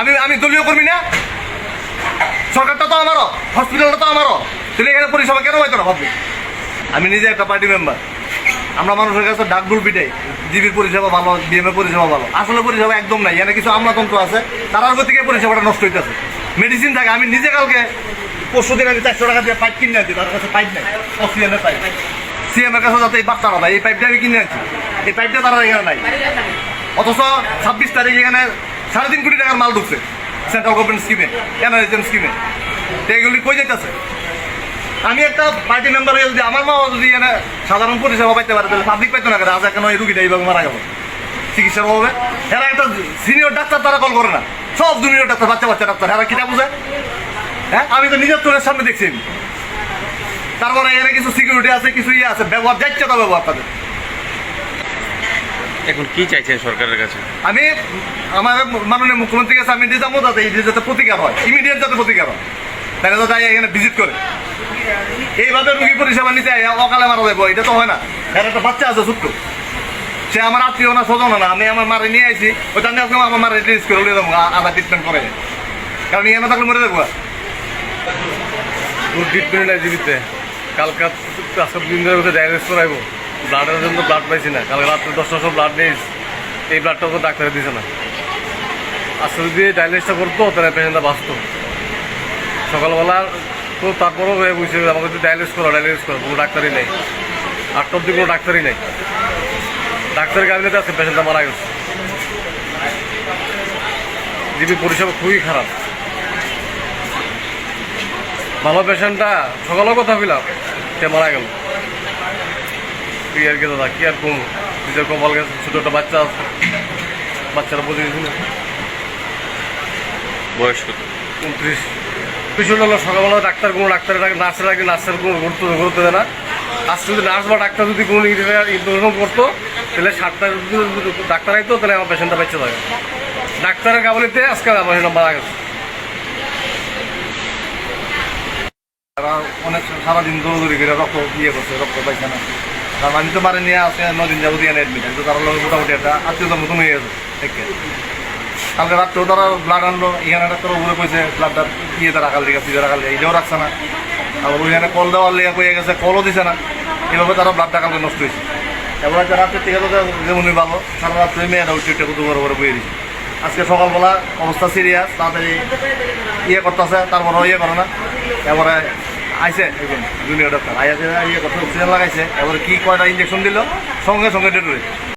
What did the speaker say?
আমি আমি দলীয় কর্মী না? সরকারটা তো আমারও হসপিটালটা তো আমারও। তাহলে এখানে পরিষেবা কেন পাইতো না ভাবলি? আমি নিজে একটা পার্টি মেম্বার আমরা মানুষের কাছে ডাকডুল পিটাই। জিবির পরিষেবা ভালো বিএমএ পরিষেবা ভালো। আসলে পরিষেবা একদম নাই। এখানে কিছু আমলাতন্ত্র আছে। তারার গতিকে পরিষেবাটা নষ্ট হইতেছে। মেডিসিন থাকে। আমি নিজে কালকে পরশু দিন আমি চারশো টাকা দিয়ে পাইপ কিনে আনছি। তার কাছে পাইপ নাই। অক্সিজেনের পাইপ সিএম এর কাছে যাতে এই বাচ্চারা ভাই এই পাইপটা আমি কিনে আনছি। এই পাইপটা তারা এখানে নাই। অথচ ছাব্বিশ তারিখ এখানে সাড়ে তিন কোটি টাকার মাল ঢুকছে সেন্ট্রাল গভর্নমেন্ট স্কিমে এনআরএসএম স্কিমে তো এগুলি কই যেতেছে আমি একটা পার্টি মেম্বার হয়ে যদি আমার মাও যদি এনে সাধারণ পরিষেবা পাইতে পারে, তাহলে পাবলিক পাইতো না আজ কেন এই রুগীটা এইভাবে মারা গেল? চিকিৎসার অভাবে। এরা একটা সিনিয়র ডাক্তার তারা কল করে না। সব জুনিয়র ডাক্তার, বাচ্চা বাচ্চা ডাক্তার, এরা কিনা বুঝে? হ্যাঁ? আমি তো নিজের চোখের সামনে দেখছি। তারপরে এখানে কিছু সিকিউরিটি আছে, কিছু ইয়ে আছে, ব্যবহার যাচ্ছে তো ব্যবহার তাদের। এখন কি চাইছেন সরকারের কাছে? আমি আমার মাননীয় মুখ্যমন্ত্রীর কাছে আমি যাব যাতে এই যাতে প্রতিকার হয় ইমিডিয়েট যাতে প্রতিকার হয়। তাহলে যাতে এখানে ভিজিট করে। এইভাবে রুগী পরিষেবা নিতে অকালে মারা যাব এটা তো হয় না। এর একটা বাচ্চা আছে ছোট্ট। সে আমার আত্মীয় না স্বজন না আমি আমার মারে নিয়ে আইছি ওইটা আমি আজকে আমার মারে রিলিজ করে যাব আ- আধা ট্রিটমেন্ট করে। কারণ এখানে থাকলে মরে যাব তোর ট্রিটমেন্ট নাই জীবিতে। কালকে দিন ধরে ওকে ডায়ালিস করাইবো। ব্লাডের জন্য ব্লাড পাইছি না। কালকে রাত্রে দশটার সময় ব্লাড নিয়েছি এই ব্লাডটা তো ডাক্তারে দিছে না। আজকে যদি ডায়ালিসটা করতো, তাহলে পেশেন্টটা বাঁচতো। সকালবেলা তো তারপরেও হয়ে বুঝছে আমাকে যদি ডায়ালিস করো ডায়ালিস করো কোনো ডাক্তারই নেই। আটটা অব্দি কোনো ডাক্তারই নেই। ডাক্তারের কাবিনেতে আজকে পেশেন্টটা মারা গেছে। জিবি পরিষেবা খুবই খারাপ। ভালো পেশেন্টটা সকালেও কথা বললাম সে মারা গেল। কি আর কি দাদা কি আর কম নিজের কপাল গেছে ছোটো একটা বাচ্চা আছে। বাচ্চারা বুঝে গেছিল বয়স কত? উনত্রিশ। পিছনে হলো সকালবেলা ডাক্তার কোনো ডাক্তারের নার্সের আগে নার্সের কোনো গুরুত্ব গুরুত্ব দেয় না। আজকে যদি নার্স বা ডাক্তার যদি কোনো ইনফরমেশন করতো তাহলে সাতটা ডাক্তার আইতো তাহলে আমার পেশেন্টটা বেঁচে থাকে। ডাক্তারের কাবলিতে আজকে আমার পেশেন্টটা মারা গেছে। তারা অনেক সারাদিন দৌড়দৌড়ি করে রক্ত ইয়ে করছে রক্ত না। কারণ আমি তো মারে নিয়ে আসে নদিন যাব দিয়ে অ্যাডমিট কিন্তু তারা লোক মোটামুটি একটা আত্মীয়তার মতন হয়ে গেছে থেকে কালকে রাত্রেও তারা ব্লাড আনলো, এখানে ডাক্তার উপরে কইছে ব্লাডটা ইয়েতে রাখার লিগে ফ্রিজে রাখার লিগে এটাও রাখছে না। আবার ওইখানে কল দেওয়ার লিগে কয়ে গেছে, কলও দিছে না। এভাবে তারা ব্লাডটা কালকে নষ্ট হয়েছে। এবার হচ্ছে রাত্রের থেকে তো যেমনই ভালো, সারা রাত্রে মেয়েরা উঠে উঠে কুতু করে করে বয়ে দিচ্ছে আজকে সকালবেলা অবস্থা সিরিয়াস তাড়াতাড়ি ইয়ে করতেছে তারপরে ইয়ে করে না। এবারে আইসে জুনিয়র ডাক্তার। আইয়া ইয়ে করতে অক্সিজেন লাগাইছে, এবারে কি কয়টা ইঞ্জেকশন দিল? সঙ্গে সঙ্গে ডেট